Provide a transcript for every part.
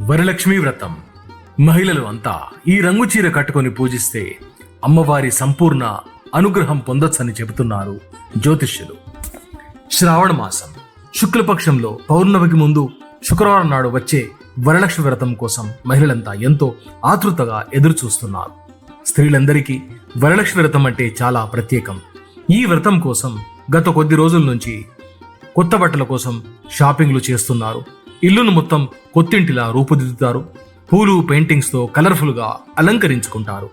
వరలక్ష్మి వ్రతం. మహిళలు అంతా ఈ రంగు చీర కట్టుకొని పూజిస్తే అమ్మవారి సంపూర్ణ అనుగ్రహం పొందొచ్చని చెబుతున్నారు జ్యోతిష్యులు. శ్రావణ మాసం. శుక్లపక్షంలో పౌర్ణమికి ముందు శుక్రవారం నాడు వచ్చే వరలక్ష్మి వ్రతం కోసం మహిళలంతా ఎంతో ఆతృతగా ఎదురు చూస్తున్నారు స్త్రీలందరికీ వరలక్ష్మి వ్రతం అంటే చాలా ప్రత్యేకం. ఈ వ్రతం కోసం గత కొద్ది రోజుల నుంచి కొత్త బట్టల కోసం షాపింగ్లు చేస్తున్నారు. ఇల్లును మొత్తం కొత్తింటిలా రూపుదిద్దుతారు. పూలు పెయింటింగ్స్తో కలర్ఫుల్గా అలంకరించుకుంటారు.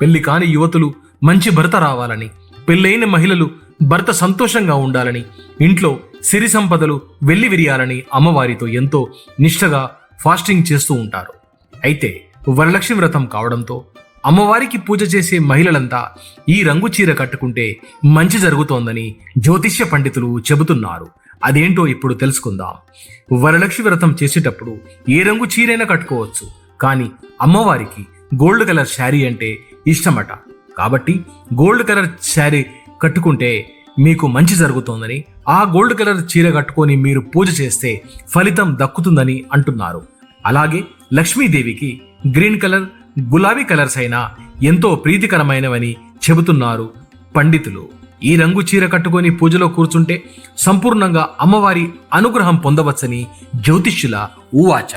పెళ్ళి కాని యువతులు మంచి భర్త రావాలని పెళ్ళైన మహిళలు భర్త సంతోషంగా ఉండాలని ఇంట్లో సిరి సంపదలు వెళ్ళి విరియాలని అమ్మవారితో ఎంతో నిష్ఠగా ఫాస్టింగ్ చేస్తూ ఉంటారు. అయితే వరలక్ష్మి వ్రతం కావడంతో అమ్మవారికి పూజ చేసే మహిళలంతా ఈ రంగు చీర కట్టుకుంటే మంచి జరుగుతోందని జ్యోతిష్య పండితులు చెబుతున్నారు. అదేంటో ఇప్పుడు తెలుసుకుందాం. వరలక్ష్మి వ్రతం చేసేటప్పుడు ఏ రంగు చీరైనా కట్టుకోవచ్చు. కానీ అమ్మవారికి గోల్డ్ కలర్ శారీ అంటే ఇష్టమట. కాబట్టి గోల్డ్ కలర్ శారీ కట్టుకుంటే మీకు మంచి జరుగుతోందని ఆ గోల్డ్ కలర్ చీర కట్టుకొని మీరు పూజ చేస్తే ఫలితం దక్కుతుందని అంటున్నారు. అలాగే లక్ష్మీదేవికి గ్రీన్ కలర్ గులాబీ కలర్స్ అయినా ఎంతో ప్రీతికరమైనవని చెబుతున్నారు పండితులు. ఈ రంగు చీర కట్టుకొని పూజలో కూర్చుంటే సంపూర్ణంగా అమ్మవారి అనుగ్రహం పొందవచ్చని జ్యోతిష్యుల ఊవాచ.